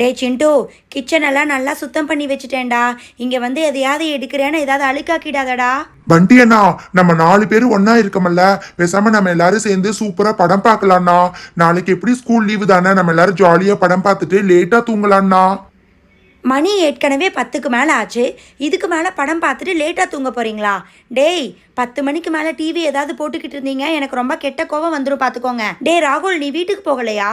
டே சிண்டு kitchen எல்லாம் நல்லா சுத்தம் பண்ணி வச்சுட்டேன்டா. இங்கே வந்து எதையாவது எடுக்கிறேன்னு ஏதாவது அழுக்காக்கிடாதடா. பண்டி அண்ணா நம்ம நாலு பேர் ஒண்ணா இருக்கமல்ல பேசாம நம்ம எல்லாரும் சேர்ந்து சூப்பரா படம் பார்க்கலாம்ண்ணா. நாளைக்கு எப்படி ஸ்கூல் லீவு தானே நம்ம எல்லாரும் ஜாலியா படம் பார்த்துட்டு லேட்டா தூங்கலாம்ண்ணா. மணி ஏற்கனவே பத்துக்கு மேலே ஆச்சு. இதுக்கு மேலே படம் பார்த்துட்டு லேட்டாக தூங்க போகிறீங்களா டேய் பத்து மணிக்கு மேலே டிவி ஏதாவது போட்டுக்கிட்டு இருந்தீங்க. எனக்கு ரொம்ப கெட்ட கோவம் வந்துடும் பார்த்துக்கோங்க டேய் ராகுல் நீ வீட்டுக்கு போகலையா?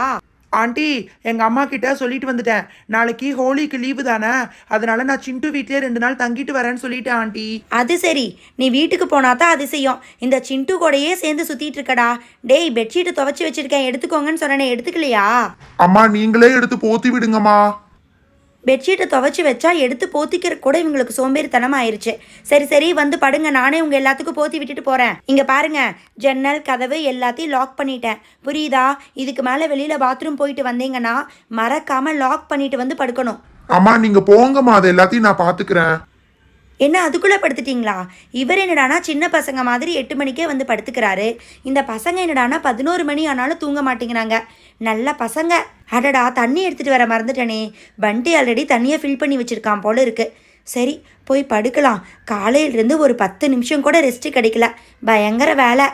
ஆண்டி எங்கள் அம்மா கிட்ட சொல்லிட்டு வந்துட்டேன். நாளைக்கு ஹோலிக்கு லீவு தானே? அதனால நான் சிண்டு வீட்டிலே ரெண்டு நாள் தங்கிட்டு வரேன்னு சொல்லிட்டேன் ஆண்டி. அது சரி. நீ வீட்டுக்கு போனா தான் அதிசயம் இந்த சிண்டு கூடயே சேர்ந்து சுத்திட்டு இருக்கடா. டேய் பெட்ஷீட்டு துவைச்சி வச்சிருக்கேன். எடுத்துக்கோங்கன்னு சொன்னேனே எடுத்துக்கலையா? அம்மா நீங்களே எடுத்து போத்தி விடுங்கம்மா. பெட்ஷீட்டை துவைச்சி வச்சா எடுத்து போத்திக்கிற கூட இவங்களுக்கு சோம்பேறித்தனம் ஆயிடுச்சு சரி சரி வந்து படுங்க. நானே உங்கள் எல்லாத்துக்கும் போத்தி விட்டுட்டு போகிறேன் இங்கே பாருங்க. ஜன்னல் கதவு எல்லாத்தையும் லாக் பண்ணிட்டேன். புரியுதா? இதுக்கு மேலே வெளியில் பாத்ரூம் போயிட்டு வந்தீங்கன்னா மறக்காமல் லாக் பண்ணிட்டு வந்து படுக்கணும். அம்மா நீங்கள் போங்கம்மா. அது எல்லாத்தையும் நான் பார்த்துக்கிறேன் என்ன அதுக்குள்ளே படுத்துட்டிங்களா? இவர் என்னடானா சின்ன பசங்க மாதிரி எட்டு மணிக்கே வந்து படுத்துக்கிறாரு. இந்த பசங்க என்னடானா பதினோரு மணி ஆனாலும் தூங்க மாட்டேங்கிறாங்க. நல்ல பசங்க. அடடா தண்ணி எடுத்துகிட்டு வர மறந்துட்டனே. பண்டி ஆல்ரெடி தண்ணியை ஃபில் பண்ணி வச்சுருக்கான் போல இருக்கு. சரி போய் படுக்கலாம். காலையிலேருந்து ஒரு பத்து நிமிஷம் கூட ரெஸ்ட் கிடைக்கல. பயங்கர வேலை.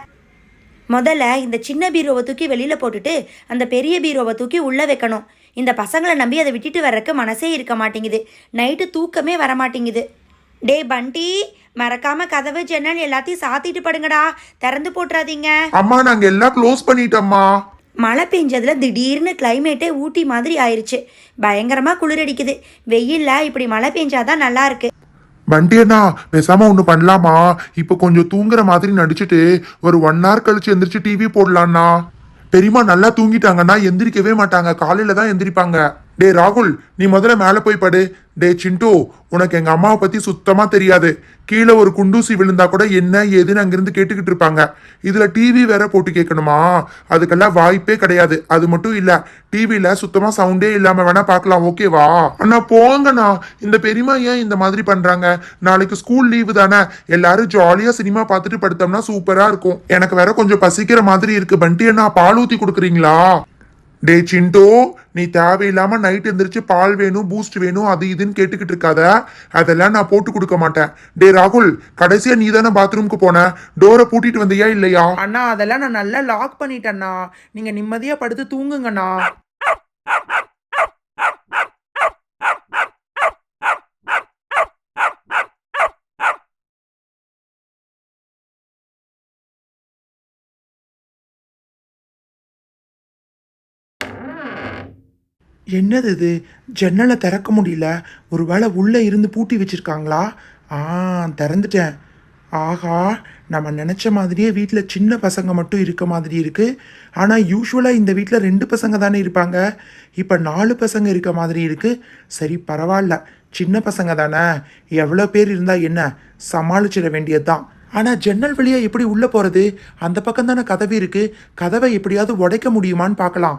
முதல்ல இந்த சின்ன பீரோவை தூக்கி வெளியில் போட்டுட்டு அந்த பெரிய பீரோவை தூக்கி உள்ளே வைக்கணும். இந்த பசங்களை நம்பி அதை விட்டுட்டு வர்றதுக்கு மனசே இருக்க மாட்டேங்குது. நைட்டு தூக்கமே வர மாட்டேங்குது டே பண்டி மறக்காம கதவு ஜன்னல் எல்லாத்தையும் சாத்திட்டு படுங்கடா. திறந்து போட்டுறாதீங்க. அம்மா நாங்க எல்லாம் க்ளோஸ் பண்ணிட்டோம்மா. மழை பெஞ்சதுல திடீர்னு கிளைமேட்டே ஊட்டி மாதிரி ஆயிருச்சு. பயங்கரமா குளிரடிக்குது வெயில்ல இப்படி மழை பெஞ்சாதான் நல்லா இருக்கு. வண்டி அண்ணா பேசாம ஒண்ணு பண்ணலாமா? இப்ப கொஞ்சம் தூங்குற மாதிரி நடிச்சுட்டு ஒரு ஒன் ஹவர் கழிச்சு எந்திரிச்சு டிவி போடலாம்ண்ணா பெரியம்மா நல்லா தூங்கிட்டாங்கன்னா எந்திரிக்கவே மாட்டாங்க. காலையில தான் எந்திரிப்பாங்க. டே ராகுல் நீ முதல்ல மேலே போய் படு. டே சிண்டு உனக்கு எங்கள் அம்மாவை பற்றி சுத்தமாக தெரியாது. கீழே ஒரு குண்டூசி விழுந்தா கூட என்ன ஏதுன்னு அங்கேருந்து கேட்டுக்கிட்டு இருப்பாங்க. இதில் டிவி வேற போட்டு கேட்கணுமா? அதுக்கெல்லாம் வாய்ப்பே கிடையாது. அது மட்டும் இல்லை டிவியில் சுத்தமாக சவுண்டே இல்லாமல் வேணால் பார்க்கலாம். ஓகேவா அண்ணா போங்கண்ணா. இந்த பெரியம்மா ஏன் இந்த மாதிரி பண்ணுறாங்க நாளைக்கு ஸ்கூல் லீவு தானே. எல்லாரும் ஜாலியாக சினிமா பார்த்துட்டு படுத்தோம்னா சூப்பராக இருக்கும். எனக்கு வேற கொஞ்சம் பசிக்கிற மாதிரி இருக்கு. பண்டி அண்ணா பால் ஊற்றி கொடுக்குறீங்களா? டே சிண்டோ நீ தேவையில்லாம நைட் எந்திரிச்சு பால் வேணும் பூஸ்ட் வேணும் அது இதுன்னு கேட்டுக்கிட்டு இருக்காத. அதெல்லாம் நான் போட்டு கொடுக்க மாட்டேன். டே ராகுல் கடைசியா நீ தானே பாத்ரூம்க்கு போன? டோரை பூட்டிட்டு வந்தியா இல்லையா? அண்ணா அதெல்லாம் நான் நல்லா லாக் பண்ணிட்டேன்னா நீங்கள் நிம்மதியாக படுத்து தூங்குங்கண்ணா. என்னது இது? ஜன்னலை திறக்க முடியல. ஒருவேளை உள்ளே இருந்து பூட்டி வச்சுருக்காங்களா? ஆ திறந்துட்டேன். ஆஹா நம்ம நினச்ச மாதிரியே வீட்டில் சின்ன பசங்க மட்டும் இருக்க மாதிரி இருக்குது ஆனால் யூஸ்வலாக இந்த வீட்டில் ரெண்டு பசங்க தானே இருப்பாங்க. இப்போ நாலு பசங்க இருக்க மாதிரி இருக்குது சரி பரவாயில்ல. சின்ன பசங்க தானே. எவ்வளோ பேர் இருந்தால் என்ன? சமாளிச்சிட வேண்டியது தான் ஆனால் ஜன்னல் வழியாக எப்படி உள்ளே போகிறது அந்த பக்கம் தானே கதவு இருக்குது கதவை எப்படியாவது உடைக்க முடியுமான்னு பார்க்கலாம்.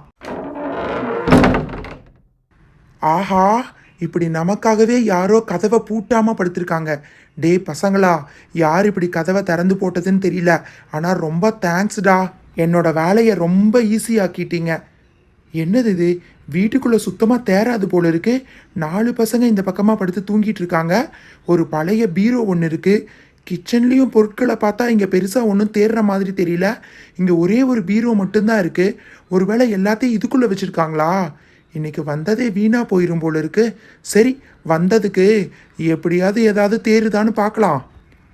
ஆஹா இப்படி நமக்காகவே யாரோ கதவை பூட்டாமல் படுத்திருக்காங்க. டேய் பசங்களா யார் இப்படி கதவை திறந்து போட்டதுன்னு தெரியல. ஆனால் ரொம்ப தேங்க்ஸ்டா. என்னோட வேலையை ரொம்ப ஈஸியாக்கிட்டீங்க என்னது இது? வீட்டுக்குள்ளே சுத்தமாக தேராது போல இருக்கு. நாலு பசங்க இந்த பக்கமாக படுத்து தூங்கிட்டு இருக்காங்க. ஒரு பழைய பீரோ ஒன்று இருக்கு. கிச்சன்லேயும் பொருட்களை பார்த்தா இங்கே பெருசாக ஒன்றும் தேர்ற மாதிரி தெரியல. இங்கே ஒரே ஒரு பீரோ மட்டும்தான் இருக்குது ஒருவேளை எல்லாத்தையும் இதுக்குள்ளே வச்சுருக்காங்களா? இன்னைக்கு வந்ததே வீணா போயிரும் போல இருக்கு. சரி வந்ததுக்கு எப்படியாவது ஏதாவது தேருதான்னு பார்க்கலாம்.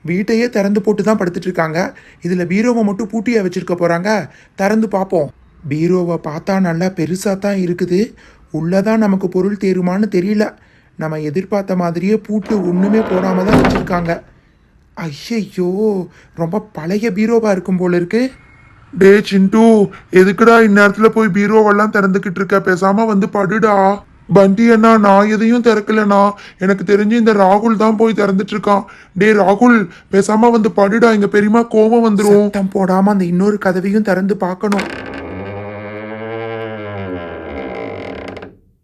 வீட்டையே திறந்து போட்டு தான் படுத்துட்டு இருக்காங்க. இதில் பீரோவை மட்டும் பூட்டியாக வச்சிருக்க போகிறாங்க திறந்து பார்ப்போம். பீரோவை பார்த்தா நல்லா பெருசாக தான் இருக்குது. உள்ளே தான் நமக்கு பொருள் தேருமான்னு தெரியல. நம்ம எதிர்பார்த்த மாதிரியே பூட்டு ஒன்றுமே போடாமல் தான் வச்சுருக்காங்க. ஐயையோ ரொம்ப பழைய பீரோவாக இருக்கும் போல இருக்குது டே சிண்டு எதுக்குடா இந்நேரத்துல போய் பீரோவெல்லாம் திறந்துக்கிட்டு இருக்க? பேசாம வந்து படுடா. பண்டி அண்ணா நான் எதையும் திறக்கலண்ணா. எனக்கு தெரிஞ்சு இந்த ராகுல் தான் போய் திறந்துட்டு இருக்கான். டே ராகுல் பேசாம வந்து படுடா. எங்க பெரியம்மா கோபம் வந்துடும் போடாம அந்த இன்னொரு கதவையும் திறந்து பார்க்கணும்.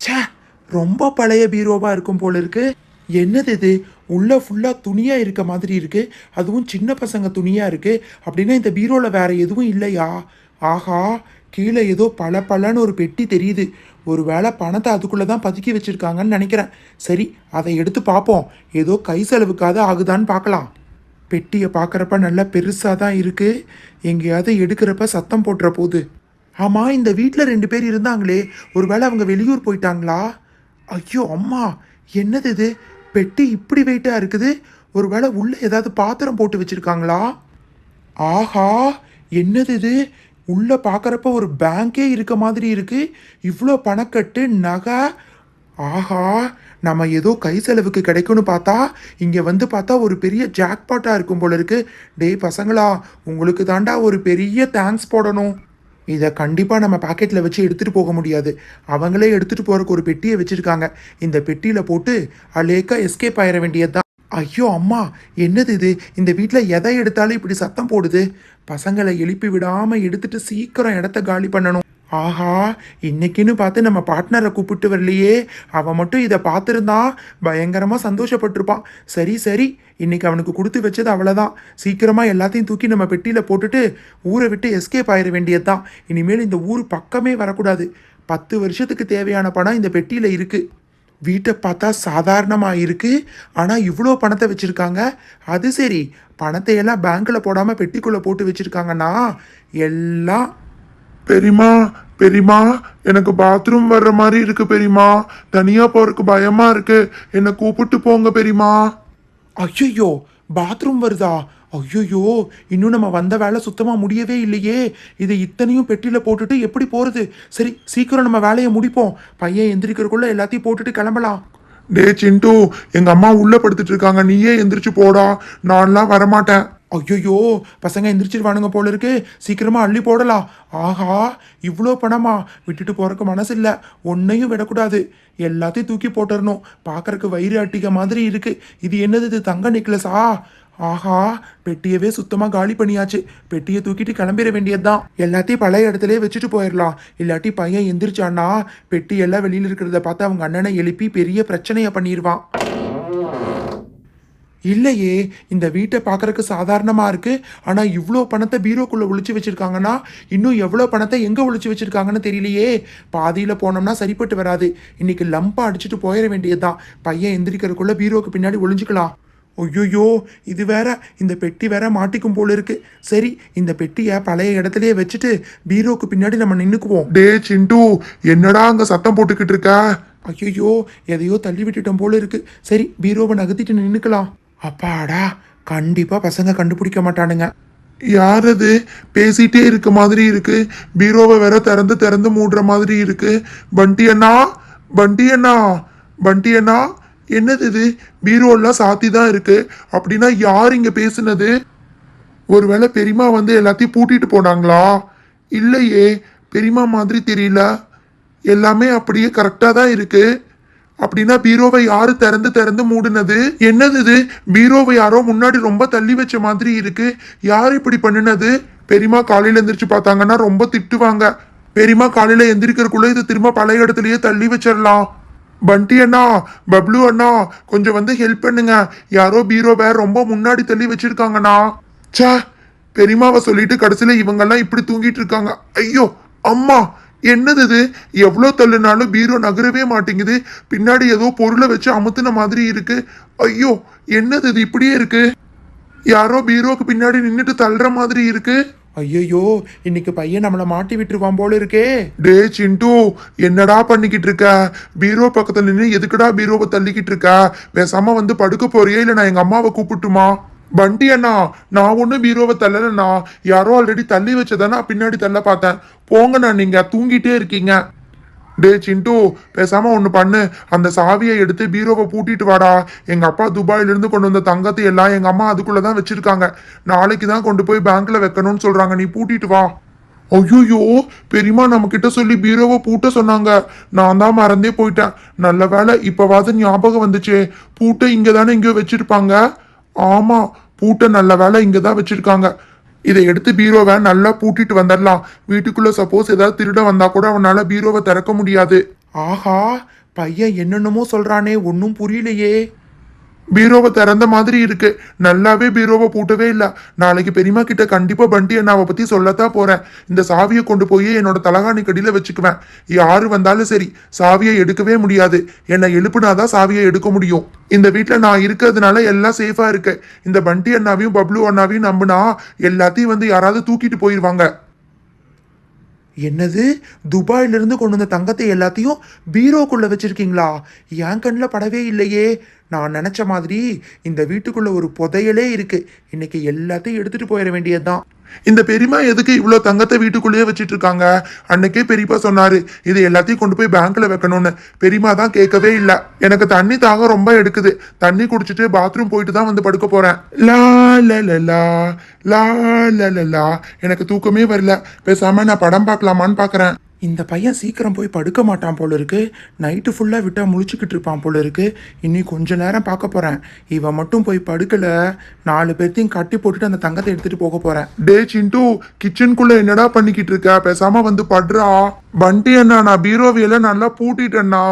ச்சே ரொம்ப பழைய பீரோவா இருக்கும் போல இருக்கு. என்னது இது? உள்ளே ஃபுல்லாக துணியாக இருக்க மாதிரி இருக்குது அதுவும் சின்ன பசங்க துணியாக இருக்குது அப்படின்னா இந்த பீரோவில் வேறு எதுவும் இல்லையா? ஆஹா கீழே ஏதோ பல பலன்னு ஒரு பெட்டி தெரியுது. ஒரு வேளை பணத்தை அதுக்குள்ளே தான் பதுக்கி வச்சுருக்காங்கன்னு நினைக்கிறேன். சரி அதை எடுத்து பார்ப்போம். ஏதோ கை செலவுக்காவது ஆகுதான்னு பார்க்கலாம். பெட்டியை பார்க்குறப்ப நல்லா பெருசாக தான் இருக்குது எங்கேயாவது எடுக்கிறப்ப சத்தம் போட்டுற போகுது ஆமாம் இந்த வீட்டில் ரெண்டு பேர் இருந்தாங்களே. ஒருவேளை அவங்க வெளியூர் போயிட்டாங்களா? ஐயோ அம்மா என்னது இது? பெட்டி இப்படி வெயிட்டாக இருக்குது? ஒருவேளை உள்ளே ஏதாவது பாத்திரம் போட்டு வச்சுருக்காங்களா? ஆஹா என்னது இது? உள்ளே பார்க்குறப்ப ஒரு பேங்கே இருக்க மாதிரி இருக்குது இவ்வளோ பணக்கட்டு நகை. ஆஹா நம்ம ஏதோ கை செலவுக்கு கிடைக்கும்னு பார்த்தா இங்கே வந்து பார்த்தா ஒரு பெரிய ஜாக்பாட்டாக இருக்கும் போல இருக்குது டேய் பசங்களா உங்களுக்கு தாண்டா ஒரு பெரிய தேங்க்ஸ் போடணும். இதை கண்டிப்பாக நம்ம பாக்கெட்டில் வச்சு எடுத்துகிட்டு போக முடியாது. அவங்களே எடுத்துகிட்டு போகிறக்கு ஒரு பெட்டியை வச்சுருக்காங்க. இந்த பெட்டியில் போட்டு அலேக்கா எஸ்கேப் ஆயிட வேண்டியது தான் ஐயோ அம்மா என்னது இது? இந்த வீட்டில் எதை எடுத்தாலும் இப்படி சத்தம் போடுது. பசங்களை எழுப்பி விடாமல் எடுத்துகிட்டு சீக்கிரம் இடத்த காலி பண்ணணும். ஆஹா இன்னைக்குன்னு பார்த்து நம்ம பார்ட்னரை கூப்பிட்டு வரலையே. அவன் மட்டும் இதை பார்த்துருந்தா பயங்கரமாக சந்தோஷப்பட்டிருப்பான் சரி சரி இன்னைக்கு அவனுக்கு கொடுத்து வச்சது அவ்வளோதான் சீக்கிரமாக எல்லாத்தையும் தூக்கி நம்ம பெட்டியில் போட்டுட்டு ஊரை விட்டு எஸ்கேப் ஆயிட வேண்டியதுதான். இனிமேல் இந்த ஊர் பக்கமே வரக்கூடாது. பத்து வருஷத்துக்கு தேவையான பணம் இந்த பெட்டியில் இருக்குது வீட்டை பார்த்தா சாதாரணமாக இருக்குது ஆனால் இவ்வளோ பணத்தை வச்சுருக்காங்க. அது சரி பணத்தை எல்லாம் பேங்க்கில் போடாமல் பெட்டிக்குள்ளே போட்டு வச்சுருக்காங்கன்னா எல்லாம் பெரியமா பெரியமா எனக்கு பாத்ரூம் வர்ற மாதிரி இருக்கு பெரியமா தனியா போறதுக்கு பயமா இருக்கு. என்னை கூப்பிட்டு போங்க பெரியமா ஐயோ பாத்ரூம் வருதா? ஐயோ இன்னும் நம்ம வந்த வேலை சுத்தமாக முடியவே இல்லையே. இதை இத்தனையும் பெட்டியில் போட்டுட்டு எப்படி போகிறது சரி சீக்கிரம் நம்ம வேலையை முடிப்போம். பையன் எந்திரிக்கிறதுக்குள்ள எல்லாத்தையும் போட்டுட்டு கிளம்பலாம். டே சிண்டு எங்க அம்மா உள்ள படுத்துட்டு இருக்காங்க. நீயே எந்திரிச்சு போடா. நான்லாம் வரமாட்டேன். ஐயோ பசங்க எந்திரிச்சிருவானுங்க போல இருக்கு. சீக்கிரமா அள்ளி போடலாம் ஆஹா இவ்வளோ பணமா? விட்டுட்டு போகிறக்கு மனசு இல்லை ஒன்னையும் விடக்கூடாது. எல்லாத்தையும் தூக்கி போட்டுறணும். பார்க்கறக்கு வயிறு அட்டிக்க மாதிரி இருக்கு. இது என்னது இது? தங்க நெக்லஸா? ஆஹா பெட்டியவே சுத்தமாக காலி பண்ணியாச்சு. பெட்டியை தூக்கிட்டு கிளம்பிட வேண்டியதுதான். எல்லாத்தையும் பழைய இடத்துலயே வச்சுட்டு போயிடலாம் இல்லாட்டி பையன் எந்திரிச்சான்னா பெட்டி எல்லாம் வெளியில் இருக்கிறத பார்த்து அவங்க அண்ணனை எழுப்பி பெரிய பிரச்சனையை பண்ணிடுவான் இல்லையே இந்த வீட்டை பார்க்கறக்கு சாதாரணமாக இருக்குது ஆனால் இவ்வளோ பணத்தை பீரோக்குள்ளே ஒழிச்சு வச்சுருக்காங்கன்னா இன்னும் எவ்வளோ பணத்தை எங்கே ஒழிச்சு வச்சுருக்காங்கன்னு தெரியலையே. பாதியில் போனோம்னா சரிப்பட்டு வராது. இன்னைக்கு லம்பா அடிச்சுட்டு போயிட வேண்டியதுதான். பையன் எந்திரிக்கிறதுக்குள்ளே பீரோக்கு பின்னாடி ஒழிஞ்சுக்கலாம் ஒய்யோயோ இது வேற இந்த பெட்டி வேற மாட்டிக்கும் போல இருக்கு. சரி இந்த பெட்டியை பழைய இடத்துலயே வச்சுட்டு பீரோக்கு பின்னாடி நம்ம நின்றுக்குவோம் டே சிண்டு என்னடா அங்கே சத்தம் போட்டுக்கிட்டு இருக்க? ஐயோ எதையோ தள்ளி விட்டுட்டோம் போல இருக்கு. சரி பீரோவை நகர்த்திட்டு நின்றுக்கலாம் அப்பாடா கண்டிப்பா பசங்க கண்டுபிடிக்க மாட்டானுங்க. யார் அது பேசிட்டே இருக்க மாதிரி இருக்கு. பீரோவை வேற திறந்து திறந்து மூடுற மாதிரி இருக்கு. பண்டி அண்ணா பண்டி அண்ணா பண்டி அண்ணா என்னது இது? பீரோலாம் சாத்தி தான் இருக்கு. அப்படின்னா யார் இங்க பேசுனது? ஒருவேளை பெரியம்மா வந்து எல்லாத்தையும் பூட்டிட்டு போனாங்களா? இல்லையே பெரியம்மா மாதிரி தெரியல. எல்லாமே அப்படியே கரெக்டாக தான் இருக்குது அப்படின்னா பீரோவை யாரு திறந்து திறந்து மூடினது. என்னது இது? பீரோவை யாரோ முன்னாடி ரொம்ப தள்ளி வச்ச மாதிரி இருக்கு. யார் இப்படி பண்ணுனது? பெரியம்மா காலையில எந்திரிச்சு பார்த்தாங்கன்னா ரொம்ப திட்டுவாங்க. பெரியம்மா காலையில எந்திரிக்கிறதுக்குள்ள இது திரும்ப பழைய இடத்துலயே தள்ளி வச்சிடலாம். பண்டி அண்ணா பப்ளு அண்ணா கொஞ்சம் வந்து ஹெல்ப் பண்ணுங்க. யாரோ பீரோவை ரொம்ப முன்னாடி தள்ளி வச்சிருக்காங்கண்ணா. ச்சே பெரியம்மாவை சொல்லிட்டு கடைசியில இவங்கெல்லாம் இப்படி தூங்கிட்டு இருக்காங்க. ஐயோ அம்மா என்னது இது? எவ்வளோ தள்ளுனாலும் பீரோ நகரவே மாட்டேங்குது. பின்னாடி ஏதோ பொருளை வச்சு அமுத்துன மாதிரி இருக்கு. ஐயோ என்னது இது? இப்படியே இருக்கு. யாரோ பீரோக்கு பின்னாடி நின்னுட்டு தள்ளுற மாதிரி இருக்கு. ஐயோ இன்னைக்கு பையன் நம்மளை மாட்டி விட்டுருவான் போல இருக்கே. டே சிண்டு என்னடா பண்ணிக்கிட்டு இருக்க? பீரோ பக்கத்துல நின்று எதுக்குடா பீரோவை தள்ளிக்கிட்டு இருக்க? பேசாம வந்து படுக்க போறியா? இல்ல நான் எங்க அம்மாவை கூப்பிட்டுமா? பண்டி அண்ணா நான் ஒன்றும் பீரோவை தள்ளலண்ணா யாரோ ஆல்ரெடி தள்ளி வச்சதானா பின்னாடி தள்ள பார்த்தேன். போங்கண்ணா நீங்க தூங்கிட்டே இருக்கீங்க. டே சிண்டு பேசாம ஒன்று பண்ணு. அந்த சாவியை எடுத்து பீரோவை பூட்டிட்டு வாடா. எங்க அப்பா துபாயிலிருந்து கொண்டு வந்த தங்கத்தை எல்லாம் எங்க அம்மா அதுக்குள்ள தான் வச்சிருக்காங்க. நாளைக்கு தான் கொண்டு போய் பேங்க்ல வைக்கணும்னு சொல்றாங்க. நீ பூட்டிட்டு வா. ஐயோயோ பெரியம்மா நம்ம கிட்ட சொல்லி பீரோவை பூட்ட சொன்னாங்க. நான் தான் மறந்தே போயிட்டேன். நல்ல வேளை இப்போவாது ஞாபகம் வந்துச்சே. பூட்டை இங்கே தானே எங்கேயோ வச்சிருப்பாங்க. ஆமாம் பூட்டை நல்ல வேலை இங்கே தான் வச்சுருக்காங்க. இதை எடுத்து பீரோவை நல்லா பூட்டிட்டு வந்துடலாம். வீட்டுக்குள்ளே சப்போஸ் ஏதாவது திருட வந்தால் கூட அவனால் பீரோவை திறக்க முடியாது. ஆஹா பையன் என்னென்னமோ சொல்கிறானே ஒன்றும் புரியலையே. பீரோவை திறந்த மாதிரி இருக்கு. நல்லாவே பீரோவை பூட்டவே இல்லை. நாளைக்கு பெரியம்மா கிட்ட கண்டிப்பா பண்டி அண்ணாவை பத்தி சொல்லத்தான் போறேன். இந்த சாவியை கொண்டு போய் என்னோட தலகாணி கடியில வச்சுக்குவேன். யாரு வந்தாலும் சரி சாவியை எடுக்கவே முடியாது. என்னை எழுப்புனாதான் சாவியை எடுக்க முடியும். இந்த வீட்டில் நான் இருக்கிறதுனால எல்லாம் சேஃபா இருக்கு. இந்த பண்டி அண்ணாவையும் பப்ளு அண்ணாவையும் நம்பினா எல்லாத்தையும் வந்து யாராவது தூக்கிட்டு போயிருவாங்க. என்னது? துபாயிலிருந்து கொண்டு வந்த தங்கத்தை எல்லாத்தையும் பீரோக்குள்ள வச்சிருக்கீங்களா? என் கண்ணில் படவே இல்லையே. நான் நினச்ச மாதிரி இந்த வீட்டுக்குள்ளே ஒரு புதையலே இருக்கு. இன்னைக்கு எல்லாத்தையும் எடுத்துட்டு போயிட வேண்டியது தான் இந்த பெரியம்மா எதுக்கு இவ்வளோ தங்கத்தை வீட்டுக்குள்ளேயே வச்சிட்டு இருக்காங்க அன்னைக்கே பெரியப்பா சொன்னாரு இது எல்லாத்தையும் கொண்டு போய் பேங்க்ல வைக்கணும்னு. பெரியம்மா தான் கேட்கவே இல்லை. எனக்கு தண்ணி தாகம் ரொம்ப எடுக்குது. தண்ணி குடிச்சிட்டு பாத்ரூம் போயிட்டு தான் வந்து படுக்க போறேன். லா லா லா லா எனக்கு தூக்கமே வரல. பேசாம நான் படம் பார்க்கலாமான்னு பார்க்குறேன் இந்த பையன் சீக்கிரம் போய் படுக்க மாட்டான் போல இருக்கு. நைட்டு ஃபுல்லாக விட்டால் முழிச்சுக்கிட்டு இருப்பான் போல இருக்கு. இன்னும் கொஞ்ச நேரம் பார்க்க போகிறேன் இவன் மட்டும் போய் படுக்கல. நாலு பேர்த்தையும் கட்டி போட்டுட்டு அந்த தங்கத்தை எடுத்துகிட்டு போக போகிறேன் டே சிண்டு கிச்சனுக்குள்ளே என்னடா பண்ணிக்கிட்டு இருக்க? பேசாமல் வந்து படுறா. பண்டி அண்ணா நான் பீரோவியெல்லாம் நல்லா பூட்டிட்டேன்னா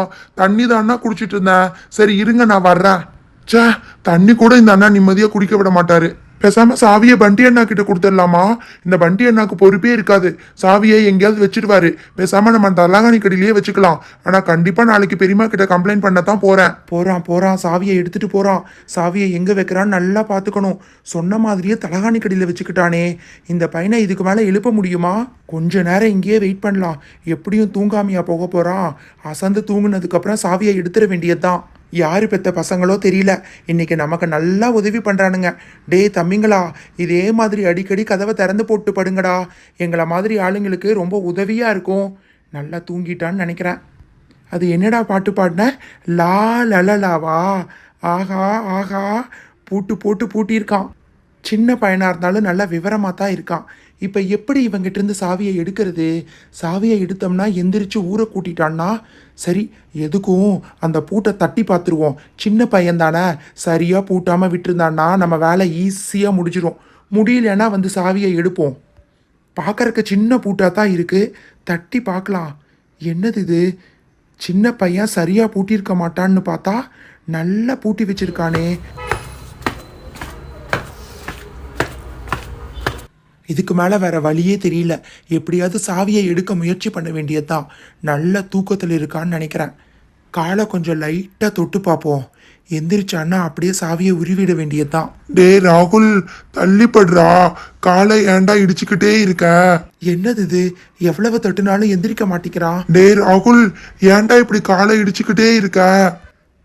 தண்ணி தானா குடிச்சிட்டு இருந்தேன். சரி இருங்க நான் வர்றேன். ச்சே தண்ணி கூட இந்த அண்ணா நிம்மதியாக குடிக்க விட மாட்டாரு. பேசாம சாவியை பண்டி அண்ணா கிட்ட கொடுத்துடலாமா? இந்த பண்டி அண்ணாக்கு பொறுப்பே இருக்காது. சாவியை எங்கேயாவது வச்சிடுவாரு பேசாம நம்ம தலாகாணி கடையிலேயே வச்சுக்கலாம். ஆனா கண்டிப்பா நாளைக்கு பெரியம்மா கிட்ட கம்ப்ளைண்ட் பண்ண தான் போறேன். போறான் போறான். சாவியை எடுத்துட்டு போறான். சாவியை எங்க வைக்கிறான்னு நல்லா பார்த்துக்கணும். சொன்ன மாதிரியே தலகாணி கடையில வச்சுக்கிட்டானே. இந்த பையனை இதுக்கு மேல எழுப்ப முடியுமா? கொஞ்ச நேரம் இங்கேயே வெயிட் பண்ணலாம். எப்படியும் தூங்காமையா போக போறான். அசந்து தூங்குனதுக்கு அப்புறம் சாவியை எடுத்துட வேண்டியதுதான். யார் பெத்த பசங்களோ தெரியல. இன்னைக்கு நமக்கு நல்லா உதவி பண்ணுறானுங்க டேய் தம்பிங்களா இதே மாதிரி அடிக்கடி கதவை திறந்து போட்டு படுங்கடா. எங்களை மாதிரி ஆளுங்களுக்கு ரொம்ப உதவியாக இருக்கும். நல்லா தூங்கிட்டான்னு நினைக்கிறேன். அது என்னடா பாட்டு பாடின? லா லலலாவா ஆஹா ஆஹா. பூட்டு போட்டு பூட்டியிருக்கான். சின்ன பையனாக இருந்தாலும் நல்லா விவரமாக தான் இருக்கான். இப்போ எப்படி இவங்கிட்டிருந்து சாவியை எடுக்கிறது? சாவியை எடுத்தோம்னா எந்திரிச்சு ஊரை கூட்டிட்டான்னா சரி எதுக்கும் அந்த பூட்டை தட்டி பார்த்துருவோம். சின்ன பையன் தானே சரியாக பூட்டாமல் விட்டுருந்தான்னா நம்ம வேலை ஈஸியாக முடிஞ்சிடும் முடியலன்னா வந்து சாவியை எடுப்போம். பார்க்கறக்கு சின்ன பூட்டாக தான் இருக்குது தட்டி பார்க்கலாம். என்னது இது? சின்ன பையன் சரியாக பூட்டியிருக்க மாட்டான்னு பார்த்தா நல்லா பூட்டி வச்சிருக்கானே. இதுக்கு மேலே வேற வழியே தெரியல. எப்படியாவது சாவியை எடுக்க முயற்சி பண்ண வேண்டியதுதான். நல்ல தூக்கத்தில் இருக்கான்னு நினைக்கிறேன். காலை கொஞ்சம் லைட்டாக தொட்டு பார்ப்போம். எந்திரிச்சான்னா அப்படியே சாவியை உருவிட வேண்டியதுதான். டே ராகுல் தள்ளிப்படுறா. காலை ஏன்டா இடிச்சுக்கிட்டே இருக்க? என்னது இது? எவ்வளவு தட்டுனாலும் எந்திரிக்க மாட்டேங்கிறான். டே ராகுல் ஏன்டா இப்படி காலை இடிச்சுக்கிட்டே இருக்க?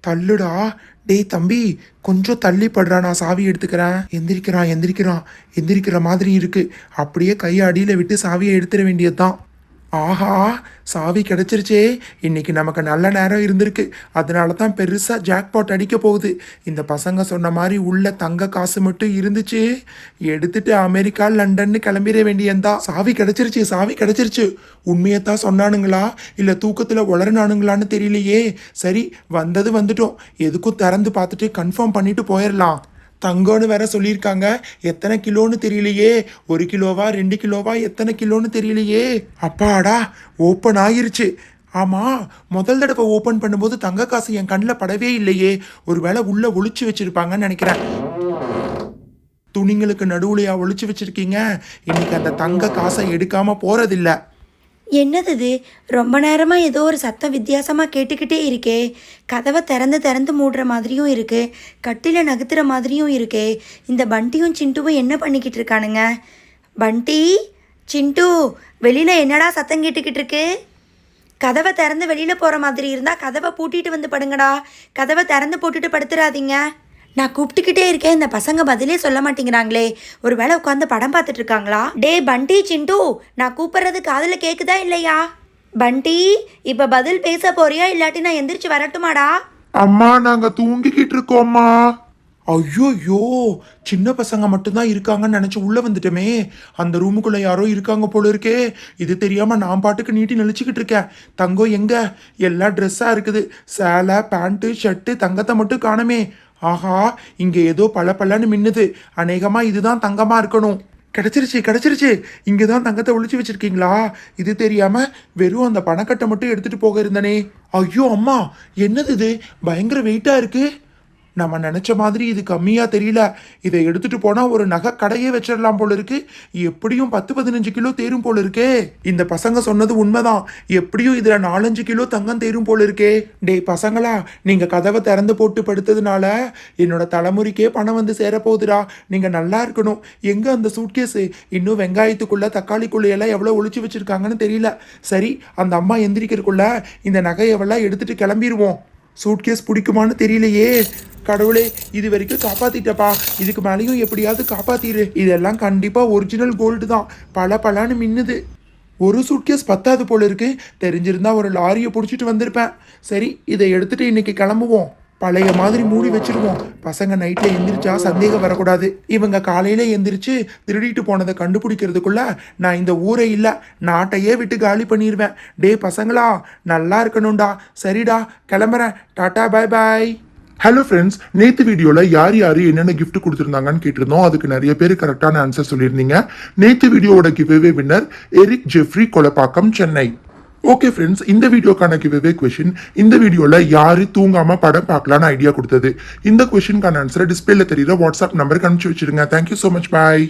தள்ளுடா. டேய் தம்பி கொஞ்சம் தள்ளி படுறா நான் சாவி எடுத்துக்கிறேன். எந்திரிக்கிறான் எந்திரிக்கிறான் எந்திரிக்கிற மாதிரி இருக்கு. அப்படியே கையை அடியில் விட்டு சாவியை எடுத்துட வேண்டியதுதான். ஆஹா சாவி கிடைச்சிருச்சே. இன்னைக்கு நமக்கு நல்ல நேரம் இருந்திருக்கு. அதனால தான் பெருசாக ஜாக்பாட் அடிக்க போகுது. இந்த பசங்க சொன்ன மாதிரி உள்ள தங்க காசு மட்டும் இருந்துச்சு. எடுத்துட்டு அமெரிக்கா லண்டன்னு கிளம்பிட வேண்டியந்தா சாவி கிடைச்சிருச்சு சாவி கிடைச்சிருச்சு. உண்மையத்தான் சொன்னானுங்களா? இல்லை தூக்கத்தில் உளறினானுங்களான்னு தெரியலையே. சரி வந்தது வந்துட்டோம். எதுக்கும் திறந்து பார்த்துட்டு கன்ஃபார்ம் பண்ணிட்டு போயிடலாம் தங்கம்னு வேற சொல்லியிருக்காங்க. எத்தனை கிலோன்னு தெரியலையே. ஒரு கிலோவா ரெண்டு கிலோவா எத்தனை கிலோன்னு தெரியலையே. அப்பாடா ஓப்பன் ஆயிருச்சு. ஆமாம் முதல் தடவை ஓப்பன் பண்ணும்போது தங்க காசு என் கண்ணில் படவே இல்லையே. ஒருவேளை உள்ளே ஒழிச்சு வச்சுருப்பாங்கன்னு நினைக்கிறேன். துணிங்களுக்கு நடுவுலையா ஒழிச்சு வச்சுருக்கீங்க. இன்னைக்கு அந்த தங்க காசை எடுக்காமல் போகிறதில்ல என்னது இது? ரொம்ப நேரமாக ஏதோ ஒரு சத்தம் வித்தியாசமாக கேட்டுக்கிட்டே இருக்கே. கதவை திறந்து திறந்து மூடுற மாதிரியும் இருக்குது கட்டில நகர்த்துற மாதிரியும் இருக்கே. இந்த பண்டியும் சிண்டுவும் என்ன பண்ணிக்கிட்டு இருக்கானுங்க? பண்டி? சிண்டு வெளியில் என்னடா சத்தம் கேட்டுக்கிட்டு இருக்கு? கதவை திறந்து வெளியில் போகிற மாதிரி இருந்தால் கதவை பூட்டிட்டு வந்து படுங்கடா. கதவை திறந்து போட்டுட்டு படுத்துறாதீங்க. நான் கூப்பிட்டுக்கிட்டே இருக்கேன். இந்த பசங்க பதிலே சொல்ல மாட்டேங்கிறாங்களே. ஒரு வேளை உட்காந்து படம் பார்த்துட்டு இருக்காங்களா? டே பண்டி சிண்டு நான் கூப்பிட்றது காதில் கேட்குதா இல்லையா? பண்டி இப்போ பதில் பேச போறியா? இல்லாட்டி நான் எந்திரிச்சு வரட்டுமாடா? அம்மா நாங்க தூங்கிக்கிட்டு இருக்கோம்மா. ஐயோயோ சின்ன பசங்க மட்டும்தான் இருக்காங்கன்னு நினச்சி உள்ளே வந்துட்டோமே. அந்த ரூமுக்குள்ளே யாரோ இருக்காங்க போல இருக்கே. இது தெரியாமல் நான் பாட்டுக்கு நீட்டி நெளிச்சிக்கிட்டு இருக்கேன். தங்கம் எங்கே? எல்லா ட்ரெஸ்ஸாக இருக்குது. சேலை பேண்ட்டு ஷர்ட்டு தங்கத்தை மட்டும் காணமே. ஆஹா இங்கே ஏதோ பல பலன்னு மின்னுது. அநேகமாக இதுதான் தங்கமாக இருக்கணும். கிடச்சிருச்சு கிடச்சிருச்சு. இங்கே தான் தங்கத்தை ஒழிச்சு வச்சிருக்கீங்களா? இது தெரியாமல் வெறும் அந்த பணக்கட்டை மட்டும் எடுத்துகிட்டு போக இருந்தனே. ஐயோ அம்மா என்னது இது? பயங்கர வெயிட்டாக இருக்குது நம்ம நினச்ச மாதிரி இது கம்மியாக தெரியல. இதை எடுத்துட்டு போனால் ஒரு நகை கடையே வச்சிடலாம் போல இருக்கு. எப்படியும் பத்து பதினஞ்சு கிலோ தேரும் போல இருக்கே. இந்த பசங்க சொன்னது உண்மைதான். எப்படியும் இதில் நாலஞ்சு கிலோ தங்கம் தேரும் போல இருக்கே. டேய் பசங்களா நீங்கள் கதவை திறந்து போட்டு படுத்ததுனால என்னோட தலைமுறைக்கே பணம் வந்து சேரப்போகுதுடா. நீங்கள் நல்லா இருக்கணும். எங்கே அந்த சூட்கேஸு? இன்னும் வெங்காயத்துக்குள்ளே தக்காளிக்குள்ளையெல்லாம் எல்லாம் ஒழிச்சு வச்சுருக்காங்கன்னு தெரியல. சரி அந்த அம்மா எந்திரிக்கிறதுக்குள்ள இந்த நகையவெல்லாம் எடுத்துகிட்டு கிளம்பிடுவோம் சூட்கேஸ் பிடிக்குமான்னு தெரியலையே. கடவுளே இது வரைக்கும் காப்பாத்திட்டப்பா. இதுக்கு மேலேயும் எப்படியாவது காப்பாத்திரு. இதெல்லாம் கண்டிப்பா ஒரிஜினல் கோல்டு தான். பல பலன்னு மின்னுது. ஒரு சூட்கேஸ் பத்தாது போல இருக்கு. தெரிஞ்சிருந்தா ஒரு லாரியை பிடிச்சிட்டு வந்திருப்பேன். சரி இதை எடுத்துட்டு இன்னைக்கு கிளம்புவோம். பழைய மாதிரி மூடி வச்சிருவோம். பசங்க நைட்டில் எந்திரிச்சா சந்தேகம் வரக்கூடாது. இவங்க காலையில எந்திரிச்சு திருடிட்டு போனதை கண்டுபிடிக்கிறதுக்குள்ள நான் இந்த ஊரை இல்லை. நாட்டையே விட்டு காலி பண்ணிடுவேன் டே பசங்களா நல்லா இருக்கணும்டா. சரிடா கிளம்புறேன். Tata bye bye hello friends நேற்று வீடியோவில் யார் யார் என்னென்ன கிஃப்ட் கொடுத்துருந்தாங்கன்னு கேட்டிருந்தோம். அதுக்கு நிறைய பேர் கரெக்டான ஆன்சர் சொல்லியிருந்தீங்க. நேற்று வீடியோவோட giveaway winner Eric Jeffrey Kolappakkam Chennai. Okay friends இந்த வீடியோக்கான கிவ்வே கொஷின் இந்த வீடியோவில் யார் தூங்காமல் படம் பார்க்கலான்னு ஐடியா கொடுத்தது. இந்த கொஷினுக்கான ஆன்சரை டிஸ்பிளேல தெரியுற வாட்ஸ்அப் நம்பருக்கு அனுப்பிச்சி வச்சிருங்க. Thank you so much bye